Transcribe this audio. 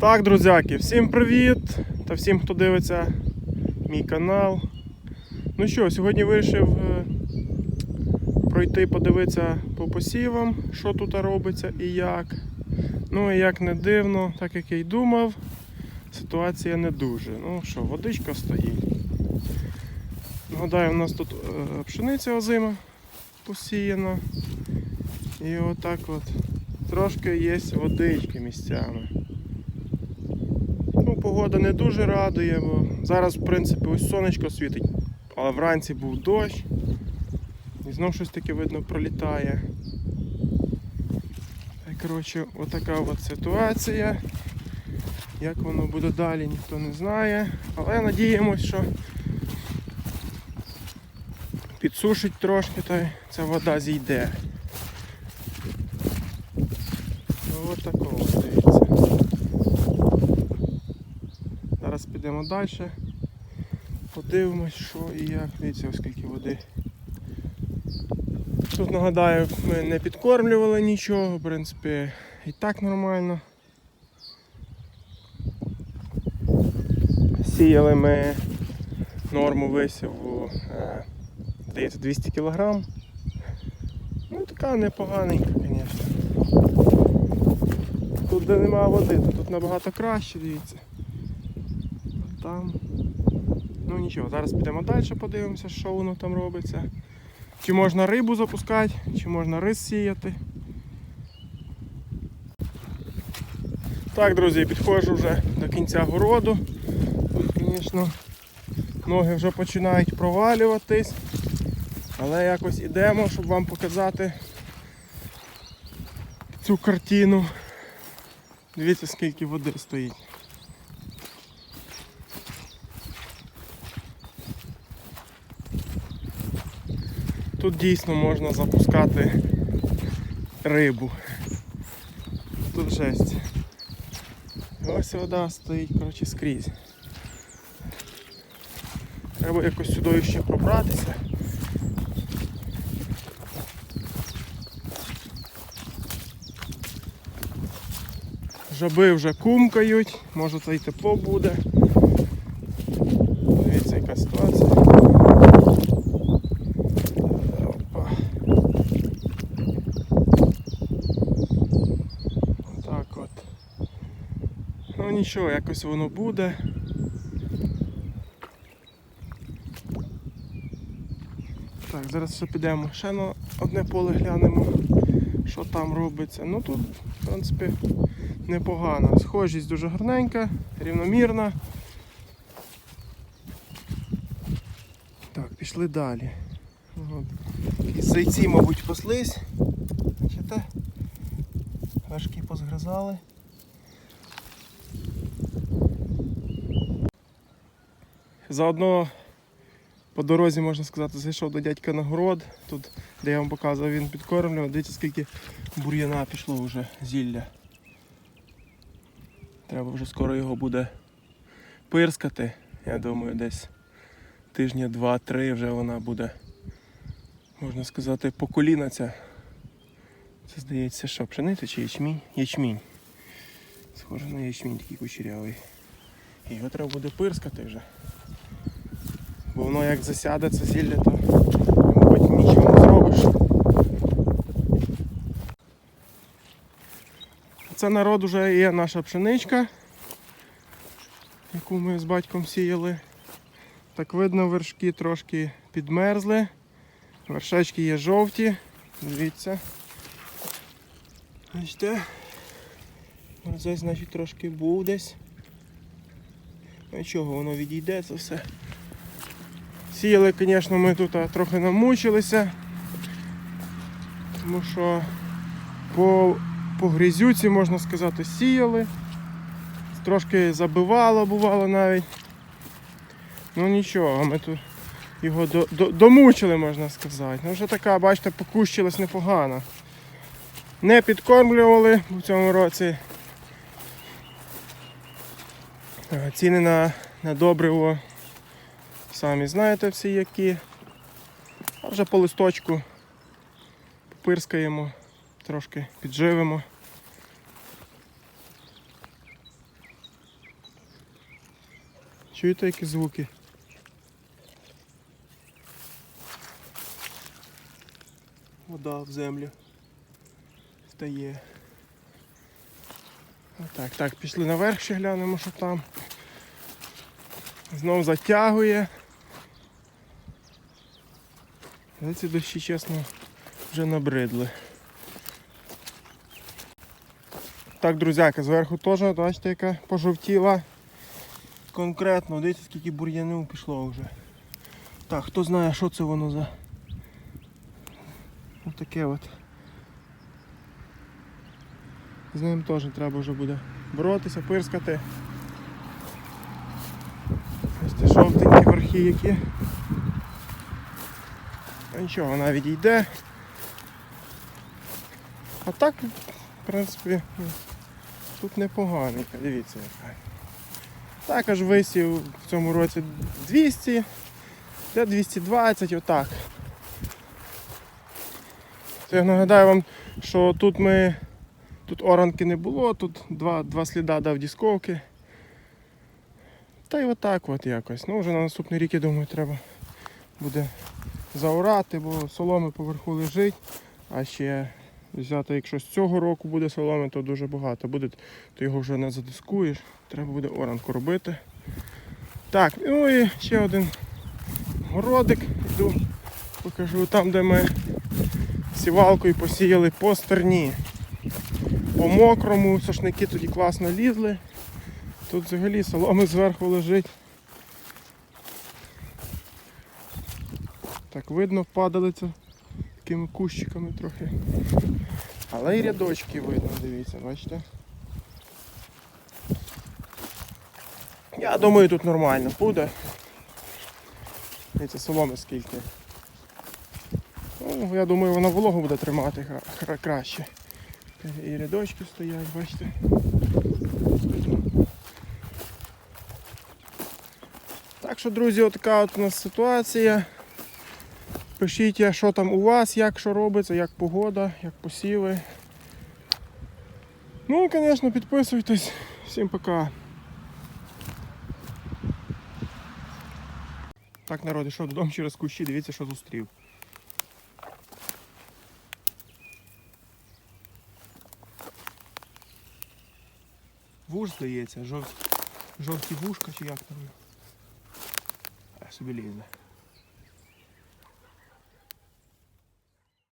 Так, друзяки, всім привіт та всім, хто дивиться мій канал. Ну що, сьогодні вирішив е, пройти подивитися по посівам, що тут робиться і як. Ну і як не дивно, так як я й думав, ситуація не дуже. Ну що, водичка стоїть. Нагадаю, у нас тут е, пшениця озима посіяна. І отак от трошки є водички місцями. Погода не дуже радує, бо зараз, в принципі, ось сонечко світить, але вранці був дощ. І знов щось таке видно пролітає. Та, коротше, отака от ситуація. Як воно буде далі, ніхто не знає. Але надіємось, що підсушить трошки, та ця вода зійде. От такого дивіться. Підемо далі. Подивимось, що і як. Дивіться, оскільки води. Тут нагадаю, ми не підкормлювали нічого, в принципі, і так нормально. Сіяли ми норму висіву, е, здається, 200 кг. Ну така непоганенька, звісно. Тут де немає води, то тут набагато краще, дивіться. Там. Ну нічого, зараз підемо далі, подивимося, що воно там робиться. Чи можна рибу запускати, чи можна рис сіяти. Так, друзі, підходжу вже до кінця городу. Звісно, ноги вже починають провалюватись. Але якось ідемо, щоб вам показати цю картину. Дивіться, скільки води стоїть. Тут дійсно можна запускати рибу. Тут жесть. Ось вода стоїть коротше, скрізь. Треба якось сюди ще пробратися. Жаби вже кумкають, може це й тепло буде. Дивіться, яка ситуація. Опа. Так от. Ну нічого, якось воно буде. Так, зараз ще підемо ще на одне поле глянемо, що там робиться. Ну тут, в принципі, непогано. Схожість дуже гарненька, рівномірна. Так, пішли далі. От. Якісь зайці, мабуть, паслись. Бачите? Вершки позгризали. Заодно по дорозі, можна сказати, зайшов до дядька на город. Тут, де я вам показував, він підкормлював. Дивіться, скільки бур'яна пішло вже зілля. Треба вже скоро його буде пирскати. Я думаю, десь тижня два-три вже вона буде, можна сказати, по коліна ця. Це здається, що пшениця чи ячмінь? Ячмінь. Схоже на ячмінь такий кучерявий. І його треба буде пирскати вже. Бо воно як засяде це зілля, то мабуть нічого не зробиш. Це народ вже є наша пшеничка, яку ми з батьком сіяли. Так видно, вершки трошки підмерзли. Вершечки є жовті. Дивіться. Бачите? Ось значить, трошки був десь. Нічого, воно відійде це все. Сіяли, звісно, ми тут трохи намучилися. Тому що по, по грязюці, можна сказати, сіяли. Трошки забивало, бувало навіть. Ну нічого, ми тут його до, до, домучили, можна сказати. Ну вже така, бачите, покущилась непогано. Не підкормлювали в цьому році. Ціни на, на добриво самі знаєте всі які. А вже по листочку попирскаємо, трошки підживимо. Чуєте які звуки? Вода в землю стає. Так, так, пішли наверх ще глянемо, що там. Знов затягує. Але ці дощі, чесно, вже набридли. Так, друзяка, зверху теж, бачите, яка пожовтіла. Конкретно, дивіться, скільки бур'янів пішло вже. Так, хто знає, що це воно за. Ось таке от. З ним теж треба вже буде боротися, пирскати. Ось ті жовтенькі верхи які. Нічого, вона відійде. А так, в принципі, ну, тут непоганенько, дивіться яка. Також висів в цьому році 200, де 220, отак. Це я нагадаю вам, що тут ми тут оранки не було, тут два, два сліда дав дісковки. Та й отак от якось. Ну вже на наступний рік, я думаю, треба буде заорати, бо соломи поверху лежить, а ще взяти, якщо з цього року буде соломи, то дуже багато буде, ти його вже не задискуєш, треба буде оранку робити. Так, ну і ще один городик. Йду, покажу там, де ми сівалкою посіяли по стерні. По мокрому, сошники тоді класно лізли. Тут взагалі соломи зверху лежить. Так видно, падалиця такими кущиками трохи. Але й рядочки видно, дивіться, бачите. Я думаю, тут нормально буде. Дивіться, соломи скільки. Ну, я думаю, вона вологу буде тримати кра- кра- краще. І рядочки стоять, бачите. Так що, друзі, отака от у нас ситуація. Пишіть, що там у вас, як що робиться, як погода, як посіви. Ну і, звісно, підписуйтесь. Всім пока. Так, народ, ішов додому через кущі, дивіться, що зустрів. Вуж, здається, жовті, жовті вушка чи як там. А собі лізне.